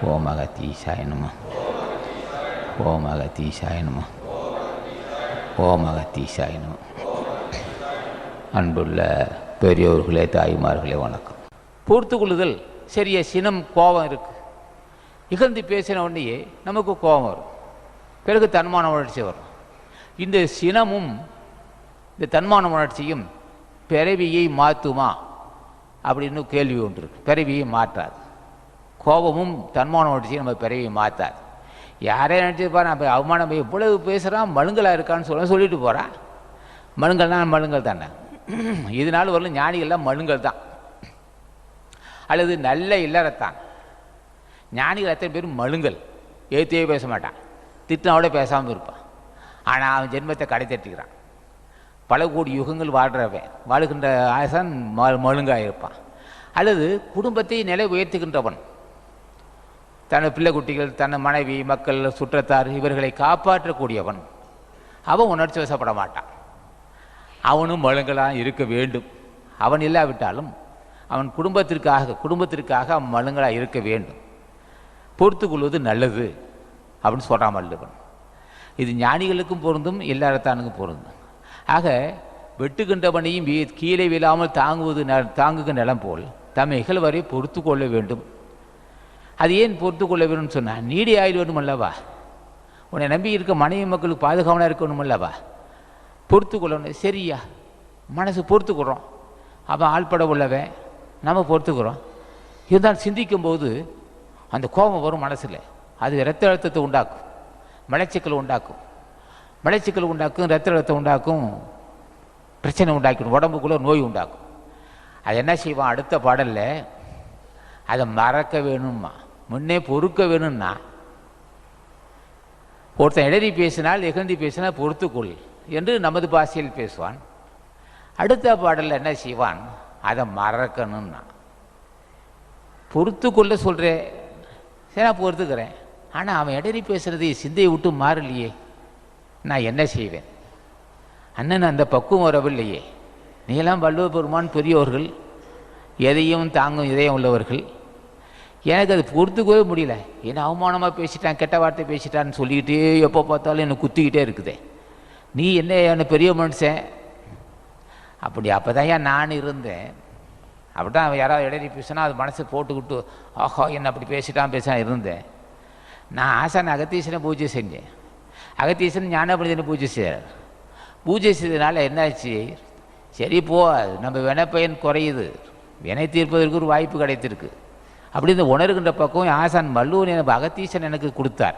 ஓம் அகத்தீசாய நம ஓம் அகத்தீசாய நம ஓம் அகத்தீசாய நம அன்புள்ள பெரியோர்களே தாய்மார்களே வணக்கம் பொறுத்து கொள்ளுதல் சரிய சினம் கோபம் இருக்குது இகழ்ந்து பேசின உடனேயே நமக்கு கோபம் வரும் பிறகு தன்மான உணர்ச்சி வரும் இந்த சினமும் இந்த தன்மான உணர்ச்சியும் பிறவியை மாற்றுமா அப்படின்னு கேள்வி ஒன்று இருக்கு பிறவியை மாற்றாது கோபமும் தன்மான உணர்ச்சியும் நம்ம பிறவியை மாற்றாது யாரே நினச்சிருப்பா போய் அவமானம் இவ்வளவு பேசுகிறான் மழுங்கலாக இருக்கான்னு சொல்ல சொல்லிட்டு போகிறான் மழுங்கல்னா மழுங்கல் தானே. இதனால வரல ஞானிகள்லாம் மழுங்கல் தான். அல்லது நல்ல இல்லறத்தான். ஞானிகள் எத்தனை பேரும் மழுங்கல். ஏற்றியே பேச மாட்டான். திட்டினாவோட பேசாமல் இருப்பான். ஆனால் அவன் ஜென்மத்தை கடை தட்டிக்கிறான். பல கோடி யுகங்கள் வாழ்கிறவன் வாழுகின்ற ஆசான் ம மழுங்காக இருப்பான் அல்லது குடும்பத்தை நிலை உயர்த்துகின்றவன். தனது பிள்ளை குட்டிகள் தன் மனைவி மக்கள் சுற்றத்தார் இவர்களை காப்பாற்றக்கூடியவன். அவன் உணர்ச்சி வசப்பட மாட்டான். அவனும் மழுங்கலாக இருக்க வேண்டும். அவன் இல்லாவிட்டாலும் அவன் குடும்பத்திற்காக குடும்பத்திற்காக அவன் மலுங்களாக இருக்க வேண்டும். பொறுத்து கொள்வது நல்லது அப்படின்னு சொல்கிறான் வள்ளுவன். இது ஞானிகளுக்கும் பொருந்தும் எல்லாரத்தானுக்கும் பொருந்தும். ஆக வெட்டுகின்றவனையும் வீ- கீழே விழாமல் தாங்குவது ந- தாங்குகிற நிலம் போல் தம் இகழ்வரை பொறுத்து கொள்ள வேண்டும். அது ஏன் பொறுத்து கொள்ள வேணும்னு சொன்னால் நீடி ஆயுள் வேணும் அல்லவா உன்னை நம்பி இருக்க மனைவி மக்களுக்கு பாதுகாவலாக இருக்கணும் அல்லவா பொறுத்து கொள்ளணும் சரியா? மனசு பொறுத்துக்கிறோம் அவன் ஆள்பட உள்ளவன் நம்ம பொறுத்துக்கிறோம் இருந்தாலும் சிந்திக்கும்போது அந்த கோபம் வரும் மனசில். அது இரத்த அழுத்தத்தை உண்டாக்கும். மலைச்சிக்கல் உண்டாக்கும். மலைச்சிக்கல் உண்டாக்கும் இரத்த அழுத்தம் உண்டாக்கும் பிரச்சனை உண்டாக்கிடும். உடம்புக்குள்ளே நோய் உண்டாக்கும். அது என்ன செய்வான்? அடுத்த பாடலில் அதை மறக்க வேணும்மா. முன்னே பொறுக்க வேணும்னா. ஒருத்தன் இடறி பேசினால் எகந்தி பேசினால் பொறுத்துக்கொள் என்று நமது பாஷையில் பேசுவான். அடுத்த பாடலில் என்ன செய்வான்? அதை மறக்கணும்னா. பொறுத்து கொள்ள சொல்கிறேன் சரி நான் பொறுத்துக்கிறேன். ஆனால் அவன் இடறி பேசுகிறது சிந்தையை விட்டு மாறலையே. நான் என்ன செய்வேன்? அண்ணன் அந்த பக்குவம் வரவில்லையே. நீலாம் வள்ளுவ பெருமான் பெரியோர்கள் எதையும் தாங்கும் இதயம் உள்ளவர்கள் எனக்கு அது பொறுத்துக்கவே முடியல. என்ன அவமானமாக பேசிட்டான் கெட்ட வார்த்தை பேசிட்டான்னு சொல்லிக்கிட்டே எப்போ பார்த்தாலும் என்னை குத்திக்கிட்டே இருக்குது. நீ என்ன என்ன பெரிய மனுஷன்? அப்படி அப்போ தான் நான் இருந்தேன். அப்படிதான் அவன் யாராவது இடறி பேசினா அது மனசை போட்டுக்கிட்டு ஆஹா என்ன அப்படி பேசிட்டான் பேசினா இருந்தேன். நான் ஆசான் அகத்தீசனை பூஜை செஞ்சேன். அகத்தீசன் ஞானபண்டிதனை பூஜை செய்கிறார் பூஜை செய்ததுனால என்னாச்சு? சரி போ நம்ம வினைப்பயன் குறையுது. வினை தீர்ப்பதற்கு ஒரு வாய்ப்பு கிடைத்திருக்கு. அப்படி இந்த உணர்கின்ற பக்கம் ஆசான் மல்லூர் எனக்கு அகத்தீசன் எனக்கு கொடுத்தார்.